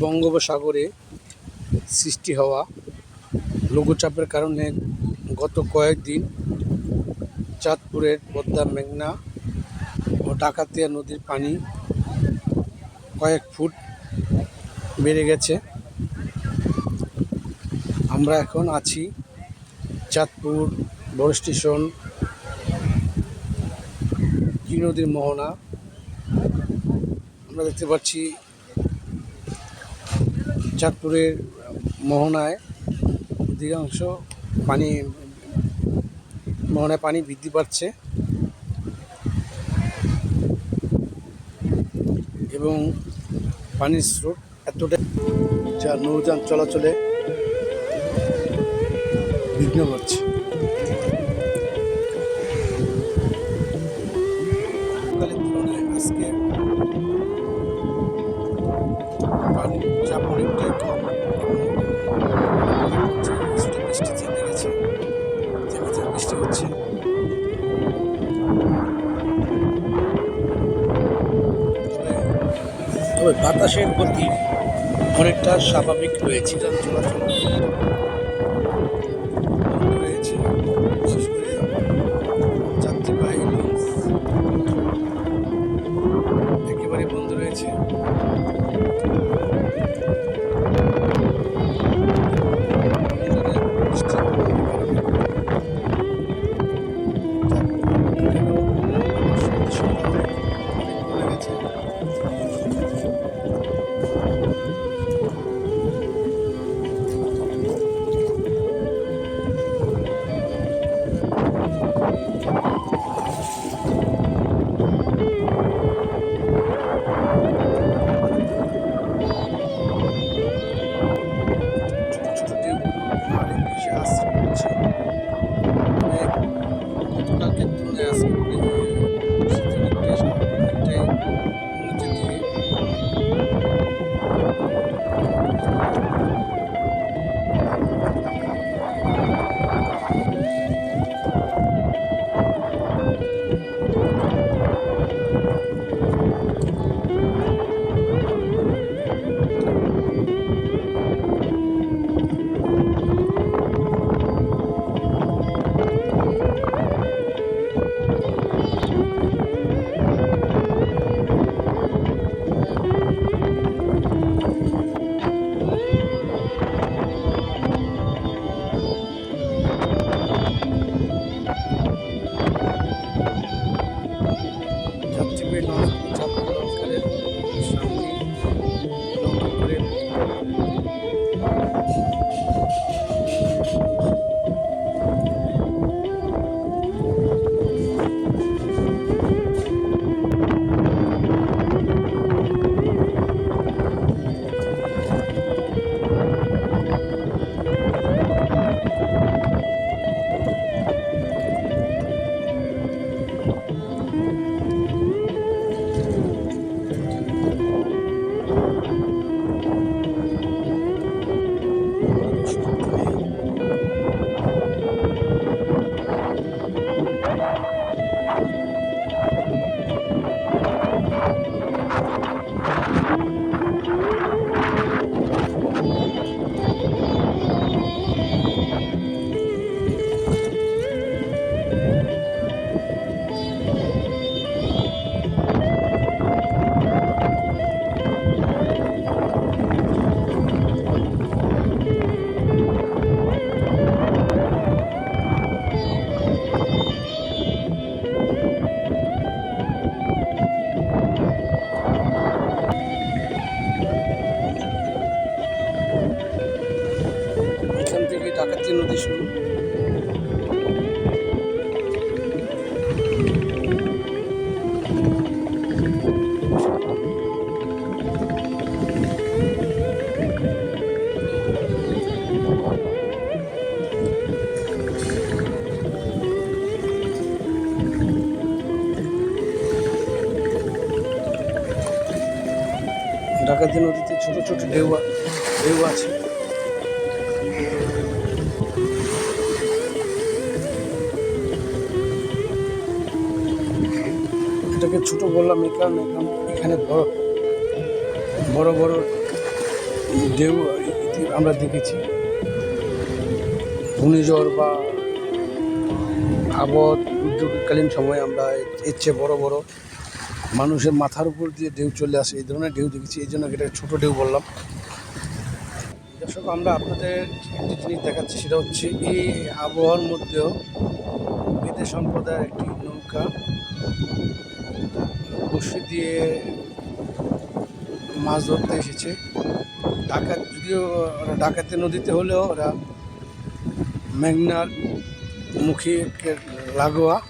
বঙ্গোপসাগরে সৃষ্টি হওয়া লঘুচাপের কারণে গত কয়েকদিন চাঁদপুরের পদ্মা মেঘনা ও ডাকাতিয়া নদীর পানি কয়েক ফুট বেড়ে গেছে। আমরা এখন আছি চাঁদপুর বড় স্টেশন কি নদীর মোহনা। আমরা দেখতে পাচ্ছি চাঁদপুরের মোহনায় অধিকাংশ পানি, মোহনায় পানি বৃদ্ধি পাচ্ছে। এবং পানির স্রোত এতটাই যা নৌযান চলাচলে বিঘ্ন ঘটছে। তবে বাতাসের গতি অনেকটা স্বাভাবিক রয়েছে। যান চলাচল রয়েছে একেবারে বন্ধ রয়েছে। Thank you. ডাকাতি নদী শুরু। ডাকাতি নদীতে ছোট ছোট ঢেউ ঢেউ আছে। এটাকে ছোট বললাম, এই কারণে এখানে বড় বড় বড় ইতি- আমরা দেখেছি। ঘূর্ণিঝড় বা আবহাওয়া দুর্যোগকালীন সময় আমরা এর বড় বড় মানুষের মাথার উপর দিয়ে ঢেউ চলে আসে, এই ধরনের ঢেউ দেখেছি, এই জন্য এটা ছোটো ঢেউ বললাম। দর্শক, আমরা আপনাদের একটি জিনিস দেখাচ্ছি, সেটা হচ্ছে এই আবহাওয়ার মধ্যেও বেদে সম্প্রদায়ের একটি নৌকা। বসে দিয়ে মাছ ধরতে এসেছে। ডাকাত, যদিও ওরা ডাকাতে নদীতে হলেও ওরা মেঘনার মুখে লাগোয়া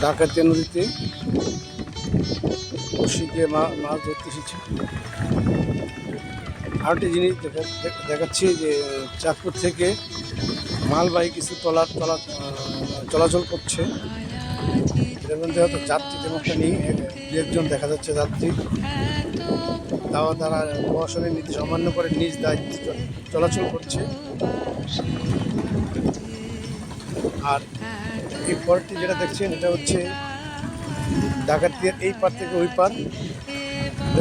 ডাকাতে নদীতে বসে দিয়ে মাছ ধরতে এসেছে। আরেকটি জিনিস দেখ- দেখাচ্ছি যে চাঁদপুর থেকে মালবাহী কিছু টলার তলা চলাচল করছে। এর মধ্যে হয়তো যাত্রী তেমন একটা নেই দু একজন দেখা যাচ্ছে যাত্রী। তাও তারা প্রশাসনের নীতি অমান্য করে নিজ দায়িত্বে চলাচল করছে। আর এই পরটি যেটা দেখছেন, এটা হচ্ছে ডাকাতির এই পার থেকে ওই পার।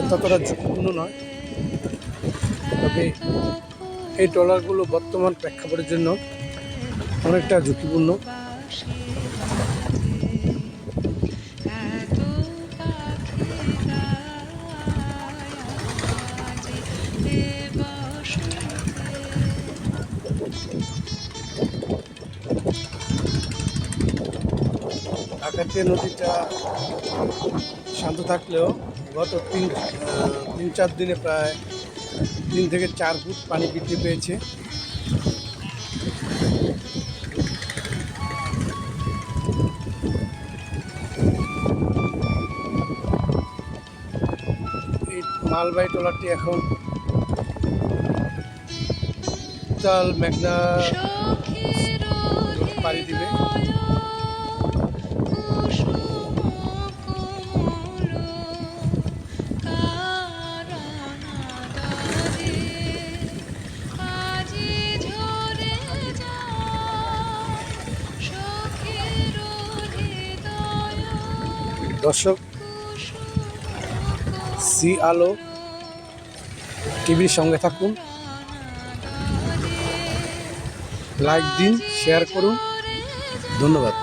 ততটা ঝুঁকিপূর্ণ নয়। তবে এই ট্রলারগুলো বর্তমান প্রেক্ষাপটের জন্য অনেকটা ঝুঁকিপূর্ণ। ডাকাতিয়া নদীটা শান্ত থাকলেও গত তিন তিন চার দিনে প্রায় তিন থেকে চার ফুট পানি বৃদ্ধি পেয়েছে। এই মালবাহী ট্রলারটি এখন উত্তাল মেঘনা পাড়ি দিবে। দর্শক সি আলো টিভির সঙ্গে থাকুন। লাইক দিন শেয়ার করুন। ধন্যবাদ।